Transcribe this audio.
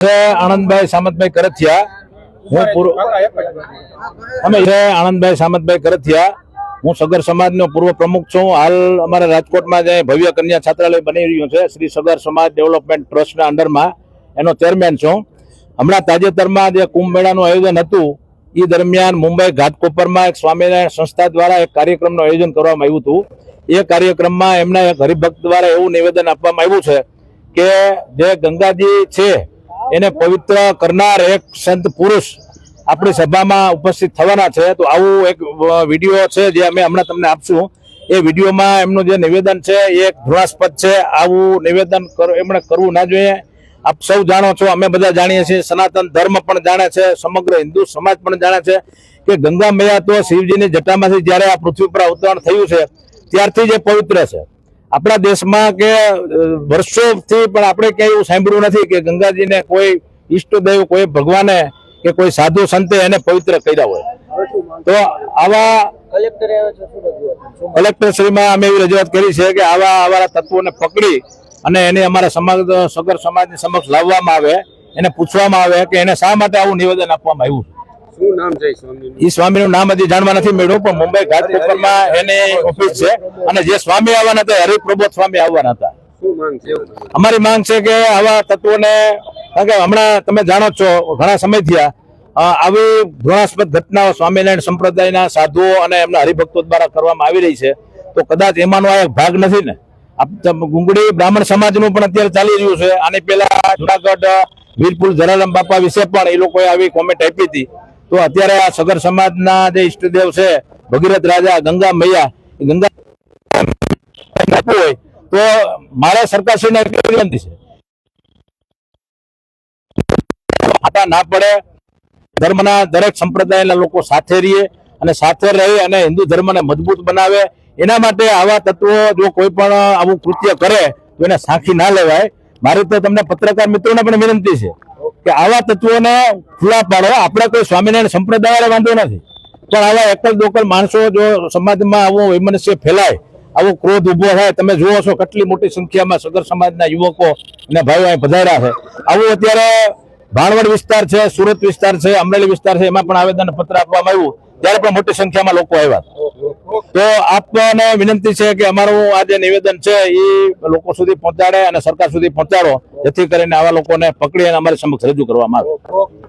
આનંદભાઈ સામતભાઈ કરથિયા. હું પૂર્વ અમે આનંદભાઈ સામતભાઈ કરથિયા. હું સગર સમાજનો પૂર્વ પ્રમુખ છું. હાલ અમારા રાજકોટમાં જે ભવ્ય કન્યા છાત્રાલય બની રહ્યું છે, શ્રી સગર સમાજ ડેવલપમેન્ટ ટ્રસ્ટના અંડરમાં. એનો ચેરમેન છું. હમણાં તાજેતરમાં જે કુંભ મેળાનું આયોજન હતું એ દરમિયાન મુંબઈ ઘાટકોપરમાં એક સ્વામિનારાયણ સંસ્થા દ્વારા એક કાર્યક્રમનું આયોજન કરવામાં આવ્યું હતું. એ કાર્યક્રમમાં એમના એક હરિભક્ત દ્વારા એવું નિવેદન આપવામાં આવ્યું છે કે જે ગંગાજી છે એને પવિત્ર કરનાર એક સંત પુરુષ આપણી સભામાં ઉપસ્થિત થવાના છે. તો આવું એક વીડિયો છે જે અમે હમણાં તમને આપશું. એ વિડીયોમાં એમનું જે નિવેદન છે, એ એક ધૃણાસ્પદ છે. આવું નિવેદન એમણે કરવું ના જોઈએ. આપ સૌ જાણો છો, અમે બધા જાણીએ છીએ, સનાતન ધર્મ પણ જાણે છે, સમગ્ર હિન્દુ સમાજ પણ જાણે છે કે ગંગા મૈયા તો શિવજીની જટામાંથી જ્યારે આ પૃથ્વી પર અવતરણ થયું છે, ત્યારથી જે પવિત્ર છે. આપણા દેશમાં કે વર્ષોથી પણ આપણે ક્યાંય એવું સાંભળ્યું નથી કે ગંગાજીને કોઈ ઈષ્ટદેવ કોઈ ભગવાને કે કોઈ સાધુ સંતે એને પવિત્ર કર્યા હોય. તો આવા કલેક્ટરે આવે છે શું રજૂઆત શું કલેક્ટર શ્રીમાં અમે એવી રજૂઆત કરી છે કે આવા આવા તત્વોને પકડી અને એને અમારા સમાજ સગર સમાજની સમક્ષ લાવવામાં આવે એને પૂછવામાં આવે કે એને શા માટે આવું નિવેદન આપવામાં આવ્યું છે? ઈ સ્વામીનું નામ હજી જાણવા નથી મળ્યું પણ મુંબઈ ઘાટકોપરમાં એની ઓફિસ છે અને જે સ્વામી આવવાના હતા હરિપ્રબોધ સ્વામી આવવાના હતા. અમારી માંગ છે કે આવા તત્વોને કારણ કે હમણાં તમે જાણો છો ઘણા સમય થયા આવી ઘૃણાસ્પદ ઘટનાઓ સ્વામિનારાયણ સંપ્રદાયના સાધુઓ અને એમના હરિભક્તો દ્વારા કરવામાં આવી રહી છે તો કદાચ એમાંનો આ એક ભાગ નથી ને? ગુંગડી બ્રાહ્મણ સમાજનું પણ અત્યારે ચાલી રહ્યું છે આની પહેલા જુનાગઢ વીરપુર જલારામ બાપા વિશે પણ એ લોકોએ આવી કોમેન્ટ આપી હતી. તો અત્યારે આ સગર સમાજના જે ઈષ્ટદેવ છે, ભગીરથ રાજા ગંગા મૈયા ગંગા આપવું હોય, તો મારે સરકારશ્રીને એટલી વિનંતી છે. આટા ના પડે, ધર્મના દરેક સંપ્રદાયના લોકો સાથે રહીએ અને સાથે રહી અને હિન્દુ ધર્મને મજબૂત બનાવે. એના માટે આવા તત્વો જો કોઈ પણ આવું કૃત્ય કરે, તો એને સાંખી ના લેવાય. મારી તો તમને પત્રકાર મિત્રોને પણ વિનંતી છે. કે આવા તત્વોને ખુલ્લા પાડો આપણે કોઈ સ્વામિનારાયણ સંપ્રદાય વાંધો નથી. પણ આવા એકલ દોકલ માણસો જો સમાજમાં આવો વૈમનસ્ય ફેલાય, આવો ક્રોધ ઊભો થાય, તમે જુઓ છો કેટલી મોટી સંખ્યામાં સગર સમાજના યુવકો અને ભાઈઓ અહીં પધાર્યા છે. આવું અત્યારે ભાણવડ વિસ્તાર છે, સુરત વિસ્તાર છે, અમરેલી વિસ્તાર છે, એમાં પણ આવેદન પત્ર આપવામાં આવ્યું. ત્યારે પણ મોટી સંખ્યામાં લોકો આવ્યા. તો આપને વિનંતી છે કે અમારું આ જે નિવેદન છે, એ લોકો સુધી પહોંચાડે અને સરકાર સુધી પહોંચાડો. જેથી કરીને આવા લોકોને પકડી અને અમારી સમક્ષ રજૂ કરવામાં આવે.